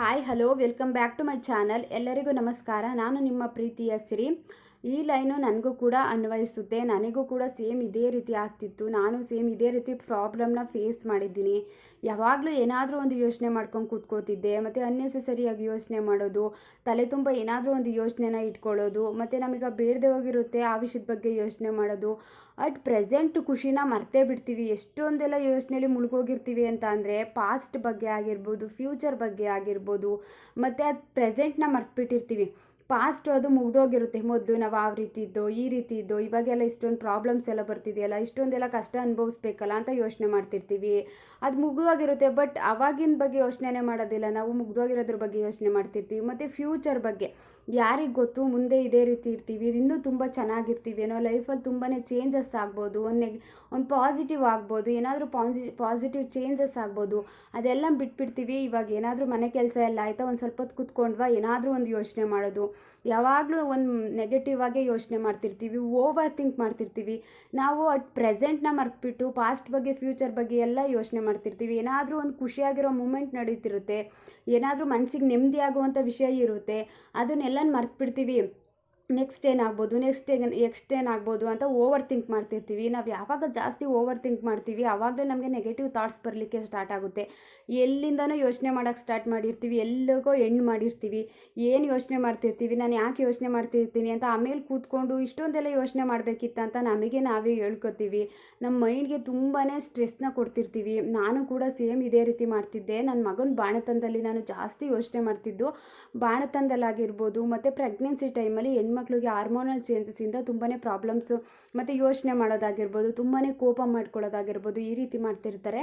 Hi hello welcome back to my channel ಎಲ್ಲರಿಗೂ ನಮಸ್ಕಾರ. ನಾನು ನಿಮ್ಮ ಪ್ರೀತಿಯ ಸಿರಿ ಈ ಲೈನು ನನಗೂ ಕೂಡ ಅನ್ವಯಿಸುತ್ತೆ. ನನಗೂ ಕೂಡ ಸೇಮ್ ಇದೇ ರೀತಿ ಆಗ್ತಿತ್ತು. ನಾನು ಸೇಮ್ ಇದೇ ರೀತಿ ಪ್ರಾಬ್ಲಮ್ನ ಫೇಸ್ ಮಾಡಿದ್ದೀನಿ. ಯಾವಾಗಲೂ ಏನಾದರೂ ಒಂದು ಯೋಚನೆ ಮಾಡ್ಕೊಂಡು ಕೂತ್ಕೋತಿದ್ದೆ. ಮತ್ತು ಅನ್ನೆಸೆಸರಿಯಾಗಿ ಯೋಚನೆ ಮಾಡೋದು, ತಲೆ ತುಂಬ ಏನಾದರೂ ಒಂದು ಯೋಚನೆನ ಇಟ್ಕೊಳ್ಳೋದು, ಮತ್ತು ನಮಗೆ ಬೇಡದೆ ಹೋಗಿರುತ್ತೆ ಆ ವಿಷಯದ ಬಗ್ಗೆ ಯೋಚನೆ ಮಾಡೋದು. ಅಟ್ ಪ್ರೆಸೆಂಟ್ ಖುಷಿನ ಮರ್ತೇ ಬಿಡ್ತೀವಿ. ಎಷ್ಟೊಂದೆಲ್ಲ ಯೋಚನೆಯಲ್ಲಿ ಮುಳುಗೋಗಿರ್ತೀವಿ ಅಂತ ಅಂದರೆ ಪಾಸ್ಟ್ ಬಗ್ಗೆ ಆಗಿರ್ಬೋದು ಫ್ಯೂಚರ್ ಬಗ್ಗೆ ಆಗಿರ್ಬೋದು, ಮತ್ತು ಅದು ಪ್ರೆಸೆಂಟ್ನ ಮರ್ತುಬಿಟ್ಟಿರ್ತೀವಿ. ಪಾಸ್ಟ್ ಅದು ಮುಗ್ದೋಗಿರುತ್ತೆ. ಮೊದಲು ನಾವು ಆ ರೀತಿ ಇದ್ದೋ, ಈ ರೀತಿ ಇದ್ದೋ, ಇವಾಗೆಲ್ಲ ಇಷ್ಟೊಂದು ಪ್ರಾಬ್ಲಮ್ಸ್ ಎಲ್ಲ ಬರ್ತಿದೆಯಲ್ಲ, ಇಷ್ಟೊಂದೆಲ್ಲ ಕಷ್ಟ ಅನುಭವಿಸ್ಬೇಕಲ್ಲ ಅಂತ ಯೋಚನೆ ಮಾಡ್ತಿರ್ತೀವಿ. ಅದು ಮುಗ್ದೋಗಿರುತ್ತೆ ಬಟ್ ಅವಾಗಿನ ಬಗ್ಗೆ ಯೋಚನೆ ಮಾಡೋದಿಲ್ಲ. ನಾವು ಮುಗ್ದೋಗಿರೋದ್ರ ಬಗ್ಗೆ ಯೋಚನೆ ಮಾಡ್ತಿರ್ತೀವಿ. ಮತ್ತು ಫ್ಯೂಚರ್ ಬಗ್ಗೆ ಯಾರಿಗೆ ಗೊತ್ತು? ಮುಂದೆ ಇದೇ ರೀತಿ ಇರ್ತೀವಿ. ಇನ್ನೂ ತುಂಬ ಚೆನ್ನಾಗಿರ್ತೀವಿ ಏನೋ ಲೈಫಲ್ಲಿ ತುಂಬಾ ಚೇಂಜಸ್ ಆಗ್ಬೋದು. ಒಂದು ಒಂದು ಪಾಸಿಟಿವ್ ಆಗ್ಬೋದು. ಏನಾದರೂ ಪಾಸಿ ಪಾಸಿಟಿವ್ ಚೇಂಜಸ್ ಆಗ್ಬೋದು. ಅದೆಲ್ಲ ಬಿಟ್ಬಿಡ್ತೀವಿ. ಇವಾಗ ಏನಾದರೂ ಮನೆ ಕೆಲಸ ಎಲ್ಲ ಆಯಿತಾ, ಒಂದು ಸ್ವಲ್ಪ ಹೊತ್ತು ಕೂತ್ಕೊಂಡ್ವಾ? ಏನಾದರೂ ಒಂದು ಯೋಚನೆ ಮಾಡೋದು. ಯಾವಾಗಲೂ ಒಂದು ನೆಗೆಟಿವ್ ಆಗೇ ಯೋಚನೆ ಮಾಡ್ತಿರ್ತೀವಿ ಓವರ್ ಥಿಂಕ್ ಮಾಡ್ತಿರ್ತೀವಿ. ನಾವು ಅಟ್ ಪ್ರೆಸೆಂಟ್ನ ಮರ್ತುಬಿಟ್ಟು ಪಾಸ್ಟ್ ಬಗ್ಗೆ ಫ್ಯೂಚರ್ ಬಗ್ಗೆ ಎಲ್ಲ ಯೋಚನೆ ಮಾಡ್ತಿರ್ತೀವಿ. ಏನಾದರೂ ಒಂದು ಖುಷಿಯಾಗಿರೋ ಮೂಮೆಂಟ್ ನಡೀತಿರುತ್ತೆ, ಏನಾದರೂ ಮನಸ್ಸಿಗೆ ನೆಮ್ಮದಿ ಆಗುವಂಥ ವಿಷಯ ಇರುತ್ತೆ ಅದನ್ನೆಲ್ಲ ಮರೆತುಬಿಡ್ತೀವಿ. ನೆಕ್ಸ್ಟ್ ಏನಾಗ್ಬೋದು ನೆಕ್ಸ್ಟ್ ನೆಕ್ಸ್ಟ್ ಏನಾಗ್ಬೋದು ಅಂತ ಓವರ್ ಥಿಂಕ್ ಮಾಡ್ತಿರ್ತೀವಿ. ನಾವು ಯಾವಾಗ ಜಾಸ್ತಿ ಓವರ್ ಥಿಂಕ್ ಮಾಡ್ತೀವಿ ಆವಾಗಲೇ ನಮಗೆ ನೆಗೆಟಿವ್ ಥಾಟ್ಸ್ ಬರಲಿಕ್ಕೆ ಸ್ಟಾರ್ಟ್ ಆಗುತ್ತೆ. ಎಲ್ಲಿಂದನೂ ಯೋಚನೆ ಮಾಡೋಕ್ಕೆ ಸ್ಟಾರ್ಟ್ ಮಾಡಿರ್ತೀವಿ, ಎಲ್ಲಿಗೋ ಎಂಡ್ ಮಾಡಿರ್ತೀವಿ. ಏನು ಯೋಚನೆ ಮಾಡ್ತಿರ್ತೀವಿ, ನಾನು ಯಾಕೆ ಯೋಚನೆ ಮಾಡ್ತಿರ್ತೀನಿ ಅಂತ ಆಮೇಲೆ ಕೂತ್ಕೊಂಡು ಇಷ್ಟೊಂದೆಲ್ಲ ಯೋಚನೆ ಮಾಡಬೇಕಿತ್ತು ಅಂತ ನಮಗೆ ನಾವೇ ಹೇಳ್ಕೊತೀವಿ. ನಮ್ಮ ಮೈಂಡ್ಗೆ ತುಂಬಾ ಸ್ಟ್ರೆಸ್ನ ಕೊಡ್ತಿರ್ತೀವಿ. ನಾನು ಕೂಡ ಸೇಮ್ ಇದೇ ರೀತಿ ಮಾಡ್ತಿದ್ದೆ. ನನ್ನ ಮಗನ ಬಾಣತನದಲ್ಲಿ ನಾನು ಜಾಸ್ತಿ ಯೋಚನೆ ಮಾಡ್ತಿದ್ದು. ಬಾಣತನದಲ್ಲಾಗಿರ್ಬೋದು ಮತ್ತು ಪ್ರೆಗ್ನೆನ್ಸಿ ಟೈಮಲ್ಲಿ ಹೆಣ್ಮಕ್ಳಿಗೆ ಹಾರ್ಮೋನಲ್ ಚೇಂಜಸ್ಸಿಂದ ತುಂಬಾ ಪ್ರಾಬ್ಲಮ್ಸು ಮತ್ತು ಯೋಚನೆ ಮಾಡೋದಾಗಿರ್ಬೋದು ತುಂಬಾ ಕೋಪ ಮಾಡ್ಕೊಳ್ಳೋದಾಗಿರ್ಬೋದು ಈ ರೀತಿ ಮಾಡ್ತಿರ್ತಾರೆ.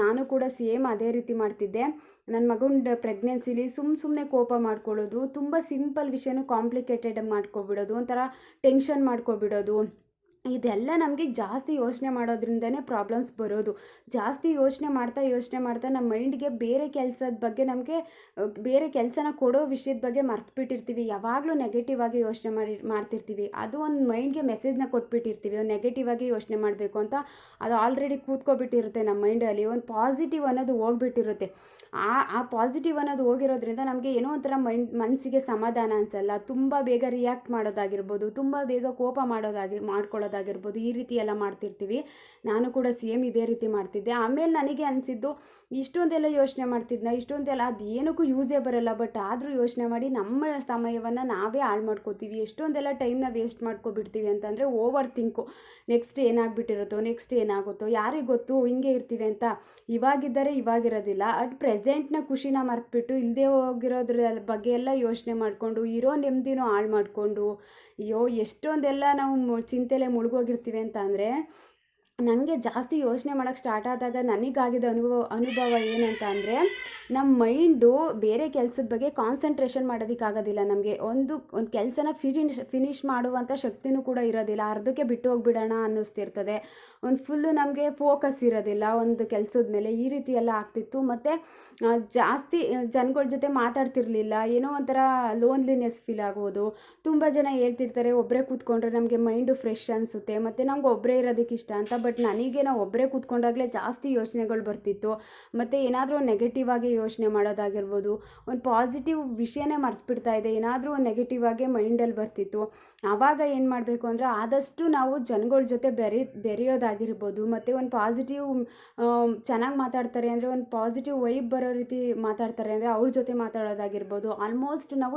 ನಾನು ಕೂಡ ಸೇಮ್ ಅದೇ ರೀತಿ ಮಾಡ್ತಿದ್ದೆ. ನನ್ನ ಮಗನ ಪ್ರೆಗ್ನೆನ್ಸಿಲಿ ಸುಮ್ಮ ಸುಮ್ಮನೆ ಕೋಪ ಮಾಡ್ಕೊಳ್ಳೋದು, ತುಂಬ ಸಿಂಪಲ್ ವಿಷಯನೂ ಕಾಂಪ್ಲಿಕೇಟೆಡ್ ಮಾಡ್ಕೊಬಿಡೋದು, ಒಂಥರ ಟೆನ್ಷನ್ ಮಾಡ್ಕೊಬಿಡೋದು. ಇದೆಲ್ಲ ನಮಗೆ ಜಾಸ್ತಿ ಯೋಚನೆ ಮಾಡೋದ್ರಿಂದನೇ ಪ್ರಾಬ್ಲಮ್ಸ್ ಬರೋದು. ಜಾಸ್ತಿ ಯೋಚನೆ ಮಾಡ್ತಾ ಯೋಚನೆ ಮಾಡ್ತಾ ನಮ್ಮ ಮೈಂಡ್ಗೆ ಬೇರೆ ಕೆಲಸದ ಬಗ್ಗೆ ನಮಗೆ, ಬೇರೆ ಕೆಲಸನ ಕೊಡೋ ವಿಷಯದ ಬಗ್ಗೆ ಮರ್ತುಬಿಟ್ಟಿರ್ತೀವಿ. ಯಾವಾಗಲೂ ನೆಗೆಟಿವ್ ಆಗಿ ಯೋಚನೆ ಮಾಡಿ, ಮಾಡ್ತಿರ್ತೀವಿ. ಅದು ಒಂದು ಮೈಂಡ್ಗೆ ಮೆಸೇಜ್ನ ಕೊಟ್ಬಿಟ್ಟಿರ್ತೀವಿ. ಒಂದು ನೆಗೆಟಿವ್ ಆಗಿ ಯೋಚನೆ ಮಾಡಬೇಕು ಅಂತ ಅದು ಆಲ್ರೆಡಿ ಕೂತ್ಕೊಬಿಟ್ಟಿರುತ್ತೆ ನಮ್ಮ ಮೈಂಡಲ್ಲಿ ಒಂದು ಪಾಸಿಟಿವ್ ಅನ್ನೋದು ಹೋಗ್ಬಿಟ್ಟಿರುತ್ತೆ. ಆ ಆ ಪಾಸಿಟಿವ್ ಅನ್ನೋದು ಹೋಗಿರೋದ್ರಿಂದ ನಮಗೆ ಏನೋ ಒಂಥರ ಮೈಂಡ್ ಮನಸ್ಸಿಗೆ ಸಮಾಧಾನ ಅನಿಸಲ್ಲ. ತುಂಬ ಬೇಗ ರಿಯಾಕ್ಟ್ ಮಾಡೋದಾಗಿರ್ಬೋದು. ತುಂಬ ಬೇಗ ಕೋಪ ಮಾಡೋದಾಗಿ ಮಾಡ್ಕೊಳ್ಳೋದು ಆಗಿರ್ಬೋದು ಈ ರೀತಿ ಎಲ್ಲ ಮಾಡ್ತಿರ್ತೀವಿ. ನಾನು ಕೂಡ ಸೇಮ್ ಇದೇ ರೀತಿ ಮಾಡ್ತಿದ್ದೆ. ಆಮೇಲೆ ನನಗೆ ಅನಿಸಿದ್ದು, ಇಷ್ಟೊಂದೆಲ್ಲ ಯೋಚನೆ ಮಾಡ್ತಿದ್ನ, ಇಷ್ಟೊಂದೆಲ್ಲ ಅದು ಏನಕ್ಕೂ ಯೂಸೇ ಬರಲ್ಲ, ಬಟ್ ಆದರೂ ಯೋಚನೆ ಮಾಡಿ ನಮ್ಮ ಸಮಯವನ್ನು ನಾವೇ ಹಾಳು ಮಾಡ್ಕೋತೀವಿ. ಎಷ್ಟೊಂದೆಲ್ಲ ಟೈಮ್ನ ವೇಸ್ಟ್ ಮಾಡ್ಕೊಬಿಡ್ತೀವಿ ಅಂತಂದರೆ ಓವರ್ ಥಿಂಕು. ನೆಕ್ಸ್ಟ್ ಏನಾಗ್ಬಿಟ್ಟಿರುತ್ತೋ, ನೆಕ್ಸ್ಟ್ ಏನಾಗುತ್ತೋ, ಯಾರಿಗೆ ಗೊತ್ತು, ಹಿಂಗೆ ಇರ್ತೀವಿ ಅಂತ ಇವಾಗಿದ್ದರೆ ಇವಾಗಿರೋದಿಲ್ಲ. ಅಟ್ ಪ್ರೆಸೆಂಟ್ನ ಖುಷಿನ ಮರೆತುಬಿಟ್ಟು ಇಲ್ಲದೆ ಹೋಗಿರೋದ್ರ ಬಗ್ಗೆ ಎಲ್ಲ ಯೋಚನೆ ಮಾಡಿಕೊಂಡು, ಇರೋ ನೆಮ್ಮದಿನೂ ಹಾಳು ಮಾಡಿಕೊಂಡು, ಅಯ್ಯೋ, ಎಷ್ಟೊಂದೆಲ್ಲ ನಾವು ಚಿಂತೆಲೆ ಮುಳುಗೋಗಿರ್ತೀವಿ ಅಂತ ಅಂದರೆ ನನಗೆ ಜಾಸ್ತಿ ಯೋಚನೆ ಮಾಡೋಕ್ಕೆ ಸ್ಟಾರ್ಟ್ ಆದಾಗ ನನಗಾಗಿದ್ದ ಅನುಭವ ಅನುಭವ ಏನಂತ ಅಂದರೆ ನಮ್ಮ ಮೈಂಡು ಬೇರೆ ಕೆಲಸದ ಬಗ್ಗೆ ಕಾನ್ಸಂಟ್ರೇಷನ್ ಮಾಡೋದಕ್ಕಾಗೋದಿಲ್ಲ ನಮಗೆ. ಒಂದು ಒಂದು ಕೆಲಸನ ಫಿನಿಶ್ ಫಿನಿಷ್ ಮಾಡುವಂಥ ಶಕ್ತಿನೂ ಕೂಡ ಇರೋದಿಲ್ಲ. ಅರ್ಧಕ್ಕೆ ಬಿಟ್ಟು ಹೋಗಿಬಿಡೋಣ ಅನ್ನಿಸ್ತಿರ್ತದೆ. ಒಂದು ಫುಲ್ಲು ನಮಗೆ ಫೋಕಸ್ ಇರೋದಿಲ್ಲ. ಒಂದು ಕೆಲಸದ ಮೇಲೆ ಈ ರೀತಿ ಎಲ್ಲ ಆಗ್ತಿತ್ತು. ಮತ್ತು ಜಾಸ್ತಿ ಜನಗಳ ಜೊತೆ ಮಾತಾಡ್ತಿರ್ಲಿಲ್ಲ. ಏನೋ ಒಂಥರ ಲೋನ್ಲಿನೆಸ್ ಫೀಲ್ ಆಗೋದು. ತುಂಬ ಜನ ಹೇಳ್ತಿರ್ತಾರೆ ಒಬ್ಬರೇ ಕೂತ್ಕೊಂಡ್ರೆ ನಮಗೆ ಮೈಂಡು ಫ್ರೆಶ್ ಅನಿಸುತ್ತೆ. ಮತ್ತು ನಮ್ಗೆ ಒಬ್ಬರೇ ಇರೋದಕ್ಕೆ ಇಷ್ಟ ಅಂತ. ಬಟ್ ನನಗೆ ನಾವು ಒಬ್ಬರೇ ಕೂತ್ಕೊಂಡಾಗಲೇ ಜಾಸ್ತಿ ಯೋಚನೆಗಳು ಬರ್ತಿತ್ತು. ಮತ್ತು ಏನಾದರೂ ನೆಗೆಟಿವ್ ಆಗಿ ಯೋಚನೆ ಮಾಡೋದಾಗಿರ್ಬೋದು, ಒಂದು ಪಾಸಿಟಿವ್ ವಿಷಯನೇ ಮರ್ತುಬಿಡ್ತಾ ಇದೆ, ಏನಾದರೂ ಒಂದು ನೆಗೆಟಿವ್ ಆಗಿ ಮೈಂಡಲ್ಲಿ ಬರ್ತಿತ್ತು. ಆವಾಗ ಏನು ಮಾಡಬೇಕು ಅಂದರೆ ಆದಷ್ಟು ನಾವು ಜನಗಳ ಜೊತೆ ಬೆರೆ, ಬೆರೆಯೋದಾಗಿರ್ಬೋದು, ಮತ್ತು ಒಂದು ಪಾಸಿಟಿವ್ ಚೆನ್ನಾಗಿ ಮಾತಾಡ್ತಾರೆ ಅಂದರೆ ಒಂದು ಪಾಸಿಟಿವ್ ವೈಬ್ ಬರೋ ರೀತಿ ಮಾತಾಡ್ತಾರೆ ಅಂದರೆ ಅವ್ರ ಜೊತೆ ಮಾತಾಡೋದಾಗಿರ್ಬೋದು. ಆಲ್ಮೋಸ್ಟ್ ನಾವು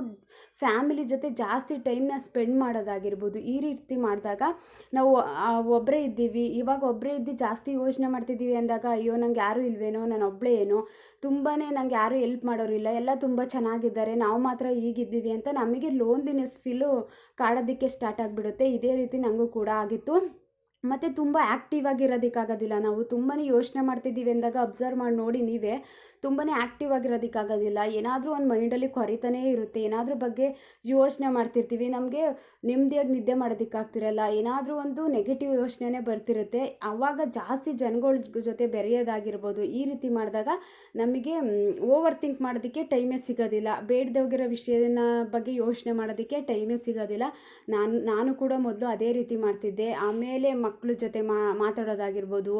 ಫ್ಯಾಮಿಲಿ ಜೊತೆ ಜಾಸ್ತಿ ಟೈಮ್ನ ಸ್ಪೆಂಡ್ ಮಾಡೋದಾಗಿರ್ಬೋದು. ಈ ರೀತಿ ಮಾಡಿದಾಗ ನಾವು ಒಬ್ಬರೇ ಇದ್ದೀವಿ, ಇವಾಗ ಒಬ್ಬರೇ ಇದ್ದು ಜಾಸ್ತಿ ಯೋಚನೆ ಮಾಡ್ತಿದ್ದೀವಿ ಅಂದಾಗ, ಅಯ್ಯೋ, ನಂಗೆ ಯಾರೂ ಇಲ್ವೇನೋ, ನಾನು ಒಬ್ಬಳೇ ಏನೋ ತುಂಬಾ ನಂಗೆ ಯಾರೂ ಎಲ್ಪ್ ಮಾಡೋರಿಲ್ಲ, ಎಲ್ಲ ತುಂಬ ಚೆನ್ನಾಗಿದ್ದಾರೆ, ನಾವು ಮಾತ್ರ ಹೀಗಿದ್ದೀವಿ ಅಂತ ನಮಗೆ ಲೋನ್ಲಿನೆಸ್ ಫೀಲು ಕಾಡೋದಕ್ಕೆ ಸ್ಟಾರ್ಟ್ ಆಗಿಬಿಡುತ್ತೆ. ಇದೇ ರೀತಿ ನನಗೂ ಕೂಡ ಆಗಿತ್ತು. ಮತ್ತು ತುಂಬ ಆ್ಯಕ್ಟಿವ್ ಆಗಿರೋದಕ್ಕಾಗೋದಿಲ್ಲ. ನಾವು ತುಂಬಾ ಯೋಚನೆ ಮಾಡ್ತಿದ್ದೀವಿ ಅಂದಾಗ ಅಬ್ಸರ್ವ್ ಮಾಡಿ ನೋಡಿ ನೀವೇ ತುಂಬಾ ಆ್ಯಕ್ಟಿವ್ ಆಗಿರೋದಕ್ಕಾಗೋದಿಲ್ಲ. ಏನಾದರೂ ಒಂದು ಮೈಂಡಲ್ಲಿ ಕೊರಿತಾನೇ ಇರುತ್ತೆ. ಏನಾದ್ರ ಬಗ್ಗೆ ಯೋಚನೆ ಮಾಡ್ತಿರ್ತೀವಿ. ನಮಗೆ ನೆಮ್ಮದಿಯಾಗಿ ನಿದ್ದೆ ಮಾಡೋದಕ್ಕಾಗ್ತಿರಲ್ಲ. ಏನಾದರೂ ಒಂದು ನೆಗೆಟಿವ್ ಯೋಚನೆನೇ ಬರ್ತಿರುತ್ತೆ. ಆವಾಗ ಜಾಸ್ತಿ ಜನಗಳ ಜೊತೆ ಬೆರೆಯೋದಾಗಿರ್ಬೋದು. ಈ ರೀತಿ ಮಾಡಿದಾಗ ನಮಗೆ ಓವರ್ ಥಿಂಕ್ ಮಾಡೋದಕ್ಕೆ ಟೈಮೇ ಸಿಗೋದಿಲ್ಲ. ಬೇಡದೋಗಿರೋ ವಿಷಯನ ಬಗ್ಗೆ ಯೋಚನೆ ಮಾಡೋದಕ್ಕೆ ಟೈಮೇ ಸಿಗೋದಿಲ್ಲ. ನಾನು ನಾನು ಕೂಡ ಮೊದಲು ಅದೇ ರೀತಿ ಮಾಡ್ತಿದ್ದೆ. ಆಮೇಲೆ ಮಕ್ಕಳ ಜೊತೆ ಮಾತಾಡೋದಾಗಿರ್ಬೋದು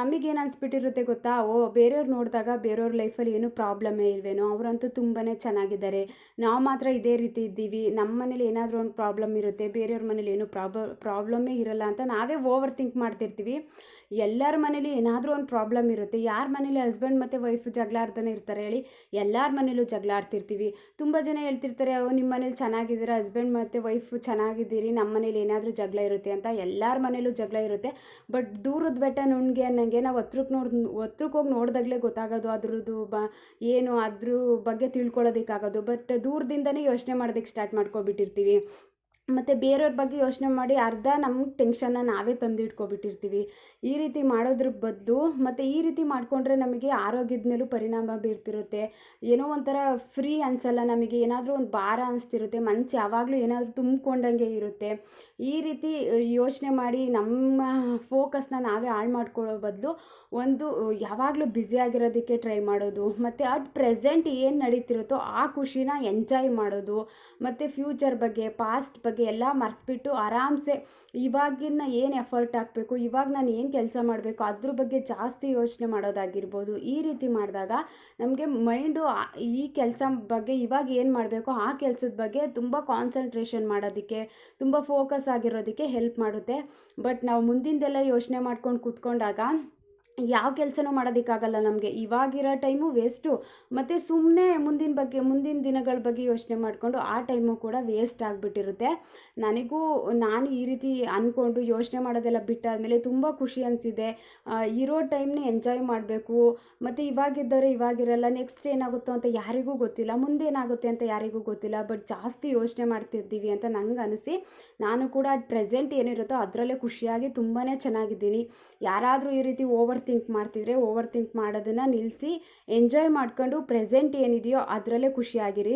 ನಮಗೇನು ಅನಿಸ್ಬಿಟ್ಟಿರುತ್ತೆ ಗೊತ್ತಾ? ಓ, ಬೇರೆಯವ್ರು ನೋಡಿದಾಗ ಬೇರೆಯವ್ರ ಲೈಫಲ್ಲಿ ಏನೂ ಪ್ರಾಬ್ಲಮ್ಮೇ ಇಲ್ವೇನೋ? ಅವರಂತೂ ತುಂಬಾ ಚೆನ್ನಾಗಿದ್ದಾರೆ. ನಾವು ಮಾತ್ರ ಇದೇ ರೀತಿ ಇದ್ದೀವಿ. ನಮ್ಮ ಮನೇಲಿ ಏನಾದರೂ ಒಂದು ಪ್ರಾಬ್ಲಮ್ ಇರುತ್ತೆ, ಬೇರೆಯವ್ರ ಮನೇಲಿ ಏನೂ ಪ್ರಾಬ ಪ್ರಾಬ್ಲಮ್ಮೇ ಇರಲ್ಲ ಅಂತ ನಾವೇ ಓವರ್ ಥಿಂಕ್ ಮಾಡ್ತಿರ್ತೀವಿ. ಎಲ್ಲರ ಮನೇಲಿ ಏನಾದರೂ ಒಂದು ಪ್ರಾಬ್ಲಮ್ ಇರುತ್ತೆ. ಯಾರ ಮನೇಲಿ ಹಸ್ಬೆಂಡ್ ಮತ್ತು ವೈಫ್ ಜಗಳ ಆಡ್ತಾನೆ ಇರ್ತಾರೆ ಹೇಳಿ, ಎಲ್ಲರ ಮನೇಲೂ ಜಗಳ ಆಡ್ತಿರ್ತೀವಿ ತುಂಬ ಜನ ಹೇಳ್ತಿರ್ತಾರೆ ನಿಮ್ಮ ಮನೇಲಿ ಚೆನ್ನಾಗಿದ್ದೀರಾ? ಹಸ್ಬೆಂಡ್ ಮತ್ತು ವೈಫ್ ಚೆನ್ನಾಗಿದ್ದೀರಿ. ನಮ್ಮ ಮನೇಲಿ ಏನಾದರೂ ಜಗಳ ಇರುತ್ತೆ ಅಂತ ಎಲ್ಲರ ಮನೇಲೂ ಜಗಳ ಇರುತ್ತೆ. ಬಟ್ ದೂರದ ಬೆಟ್ಟ ನುಣ್ಗೆ ಅನ್ನಂಗೆ ನಾವು ಹತ್ರಕ್ಕೆ ನೋಡಿ ಹತ್ರಕ್ಕೆ ಹೋಗಿ ನೋಡಿದಾಗಲೇ ಗೊತ್ತಾಗೋದು ಅದ್ರದ್ದು ಬ, ಏನು ಅದ್ರ ಬಗ್ಗೆ ತಿಳ್ಕೊಳ್ಳೋದಕ್ಕಾಗೋದು. ಬಟ್ ದೂರದಿಂದನೇ ಯೋಚನೆ ಮಾಡೋದಕ್ಕೆ ಸ್ಟಾರ್ಟ್ ಮಾಡ್ಕೊಬಿಟ್ಟಿರ್ತೀವಿ. ಮತ್ತು ಬೇರೆಯವ್ರ ಬಗ್ಗೆ ಯೋಚನೆ ಮಾಡಿ ಅರ್ಧ ನಮ್ಗೆ ಟೆನ್ಷನ್ನ ನಾವೇ ತಂದಿಟ್ಕೊಬಿಟ್ಟಿರ್ತೀವಿ. ಈ ರೀತಿ ಮಾಡೋದ್ರ ಬದಲು ಮತ್ತು ಈ ರೀತಿ ಮಾಡಿಕೊಂಡ್ರೆ ನಮಗೆ ಆರೋಗ್ಯದ ಮೇಲೂ ಪರಿಣಾಮ ಬೀರ್ತಿರುತ್ತೆ. ಏನೋ ಒಂಥರ ಫ್ರೀ ಅನಿಸಲ್ಲ ನಮಗೆ. ಏನಾದರೂ ಒಂದು ಭಾರ ಅನಿಸ್ತಿರುತ್ತೆ. ಮನಸ್ಸು ಯಾವಾಗಲೂ ಏನಾದರೂ ತುಂಬಿಕೊಂಡಂಗೆ ಇರುತ್ತೆ. ಈ ರೀತಿ ಯೋಚನೆ ಮಾಡಿ ನಮ್ಮ ಫೋಕಸ್ನ ನಾವೇ ಹಾಳು ಮಾಡ್ಕೊಳ್ಳೋ ಬದಲು ಒಂದು ಯಾವಾಗಲೂ ಬ್ಯುಸಿಯಾಗಿರೋದಕ್ಕೆ ಟ್ರೈ ಮಾಡೋದು, ಮತ್ತು ಅಟ್ ಪ್ರೆಸೆಂಟ್ ಏನು ನಡೀತಿರುತ್ತೋ ಆ ಖುಷಿನ ಎಂಜಾಯ್ ಮಾಡೋದು, ಮತ್ತು ಫ್ಯೂಚರ್ ಬಗ್ಗೆ ಪಾಸ್ಟ್ ಬಗ್ಗೆ ಎಲ್ಲ ಮರ್ತುಬಿಟ್ಟು ಆರಾಮ್ಸೆ ಇವಾಗಿನ ಏನು ಎಫರ್ಟ್ ಹಾಕಬೇಕು, ಇವಾಗ ನಾನು ಏನು ಕೆಲಸ ಮಾಡಬೇಕು, ಅದ್ರ ಬಗ್ಗೆ ಜಾಸ್ತಿ ಯೋಚನೆ ಮಾಡೋದಾಗಿರ್ಬೋದು, ಈ ರೀತಿ ಮಾಡಿದಾಗ ನಮಗೆ ಮೈಂಡು ಈ ಕೆಲಸ ಬಗ್ಗೆ ಇವಾಗ ಏನು ಮಾಡಬೇಕು ಆ ಕೆಲಸದ ಬಗ್ಗೆ ತುಂಬ ಕಾನ್ಸಂಟ್ರೇಷನ್ ಮಾಡೋದಕ್ಕೆ, ತುಂಬ ಫೋಕಸ್ ಆಗಿರೋದಕ್ಕೆ ಹೆಲ್ಪ್ ಮಾಡುತ್ತೆ. ಬಟ್ ನಾವು ಮುಂದಿಂದೆಲ್ಲ ಯೋಚನೆ ಮಾಡ್ಕೊಂಡು ಕೂತ್ಕೊಂಡಾಗ ಯಾವ ಕೆಲಸನೂ ಮಾಡೋದಕ್ಕಾಗಲ್ಲ ನಮಗೆ. ಇವಾಗಿರೋ ಟೈಮು ವೇಸ್ಟು. ಮತ್ತು ಸುಮ್ಮನೆ ಮುಂದಿನ ಬಗ್ಗೆ, ಮುಂದಿನ ದಿನಗಳ ಬಗ್ಗೆ ಯೋಚನೆ ಮಾಡಿಕೊಂಡು ಆ ಟೈಮು ಕೂಡ ವೇಸ್ಟ್ ಆಗಿಬಿಟ್ಟಿರುತ್ತೆ. ನನಗೂ, ನಾನು ಈ ರೀತಿ ಅಂದ್ಕೊಂಡು ಯೋಚನೆ ಮಾಡೋದೆಲ್ಲ ಬಿಟ್ಟಾದಮೇಲೆ ತುಂಬ ಖುಷಿ ಅನಿಸಿದೆ. ಇರೋ ಟೈಮ್ನ ಎಂಜಾಯ್ ಮಾಡಬೇಕು. ಮತ್ತು ಇವಾಗಿದ್ದವರು ಇವಾಗಿರಲ್ಲ, ನೆಕ್ಸ್ಟ್ ಏನಾಗುತ್ತೋ ಅಂತ ಯಾರಿಗೂ ಗೊತ್ತಿಲ್ಲ, ಮುಂದೆ ಏನಾಗುತ್ತೆ ಅಂತ ಯಾರಿಗೂ ಗೊತ್ತಿಲ್ಲ, ಬಟ್ ಜಾಸ್ತಿ ಯೋಚನೆ ಮಾಡ್ತಿದ್ದೀವಿ ಅಂತ ನಂಗೆ ಅನಿಸಿ, ನಾನು ಕೂಡ ಪ್ರೆಸೆಂಟ್ ಏನಿರುತ್ತೋ ಅದರಲ್ಲೇ ಖುಷಿಯಾಗಿ ತುಂಬಾ ಚೆನ್ನಾಗಿದ್ದೀನಿ. ಯಾರಾದರೂ ಈ ರೀತಿ ಓವರ್ ಥಿಂಕ್ ಮಾಡ್ತಿದ್ರೆ ಓವರ್ ಥಿಂಕ್ ಮಾಡೋದನ್ನು ನಿಲ್ಲಿಸಿ ಎಂಜಾಯ್ ಮಾಡ್ಕೊಂಡು ಪ್ರೆಸೆಂಟ್ ಏನಿದೆಯೋ ಅದರಲ್ಲೇ ಖುಷಿಯಾಗಿರಿ.